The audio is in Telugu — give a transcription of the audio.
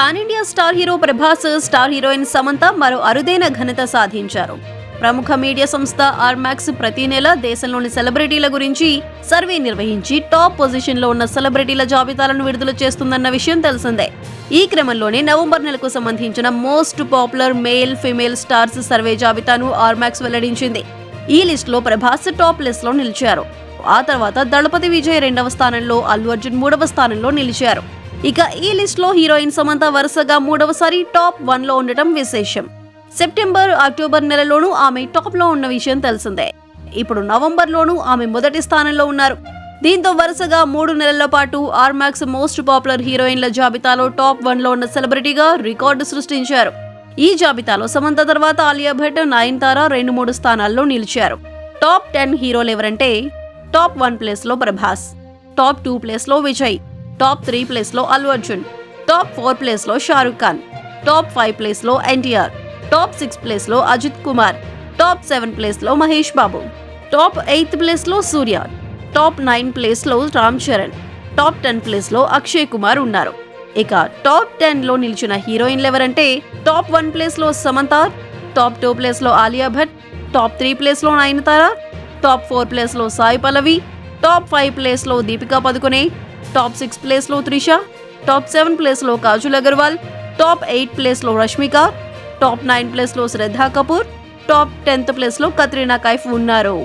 Pan India star hero Prabhas star heroine Samantha మరో అరుదైన ఘనత సాధించారు. ప్రముఖ మీడియా సంస్థ ఆర్మాక్స్ ప్రతి నెల దేశంలోని సెలబ్రిటీల గురించి సర్వే నిర్వహించి టాప్ పొజిషన్లో ఉన్న సెలబ్రిటీల జాబితాలను విడుదల చేస్తుందన్న విషయం తెలిసిందే. ఈ క్రమంలోనే నవంబర్ నెలకు సంబంధించిన most popular male female stars survey జాబితాను ఆర్మాక్స్ వెల్లడించింది. ఈ లిస్ట్లో ప్రభాస్ టాప్ లిస్ట్లో నిలిచారు. ఆ తర్వాత దళపతి విజయ్ రెండవ స్థానంలో అల్లు అర్జున్ మూడవ స్థానంలో నిలిచారు. ఇక ఈ లిస్ట్లో హీరోయిన్ సమంత వరుసగా మూడవసారి టాప్ వన్లో ఉండటం విశేషం. సెప్టెంబర్ అక్టోబర్ నెలలోనూ ఆమె టాప్లో ఉన్న విషయం తెలిసిందే. ఇప్పుడు నవంబర్ లోనూ ఆమె మొదటి స్థానంలో ఉన్నారు. దీంతో వరుసగా మూడు నెలల పాటు ఆర్మాక్స్ మోస్ట్ పాపులర్ హీరోయిన్ల జాబితాలో టాప్ వన్లో ఉన్న సెలబ్రిటీగా రికార్డు సృష్టించారు. ఈ జాబితాలో సమంత తర్వాత ఆలియా భట్ నయన్తార రెండు మూడు స్థానాల్లో నిలిచారు. టాప్ టెన్ హీరోలు ఎవరంటే టాప్ వన్ ప్లేస్లో ప్రభాస్ టాప్ టూ ప్లేస్లో విజయ్ టాప్ త్రీ ప్లేస్లో అల్లు అర్జున్ టాప్ ఫోర్ ప్లేస్లో షారుఖ్ ఖాన్ టాప్ ఫైవ్ ప్లేస్లో ఎన్టీఆర్ టాప్ సిక్స్ ప్లేస్లో అజిత్ కుమార్ టాప్ సెవెన్ ప్లేస్లో మహేష్ బాబు టాప్ ఎయిత్ ప్లేస్లో సూర్య టాప్ నైన్ ప్లేస్లో రామ్ చరణ్ టాప్ టెన్ ప్లేస్లో అక్షయ్ కుమార్ ఉన్నారు. ఇక టాప్ టెన్లో నిలిచిన హీరోయిన్లు ఎవరంటే టాప్ వన్ ప్లేస్లో సమంత టాప్ టూ ప్లేస్లో ఆలియా భట్ టాప్ త్రీ ప్లేస్లో నయనతార టాప్ ఫోర్ ప్లేస్లో సాయి పల్లవి టాప్ ఫైవ్ ప్లేస్లో దీపికా పదుకొనే టాప్ సిక్స్ ప్లేస్లో త్రిష టాప్ సెవెన్ ప్లేస్లో కాజుల్ అగర్వాల్ టాప్ ఎయిట్ ప్లేస్లో రష్మిక టాప్ నైన్ ప్లేస్లో శ్రద్ధా కపూర్ టాప్ టెన్త్ ప్లేస్లో కత్రీనా కైఫ్ ఉన్నారు.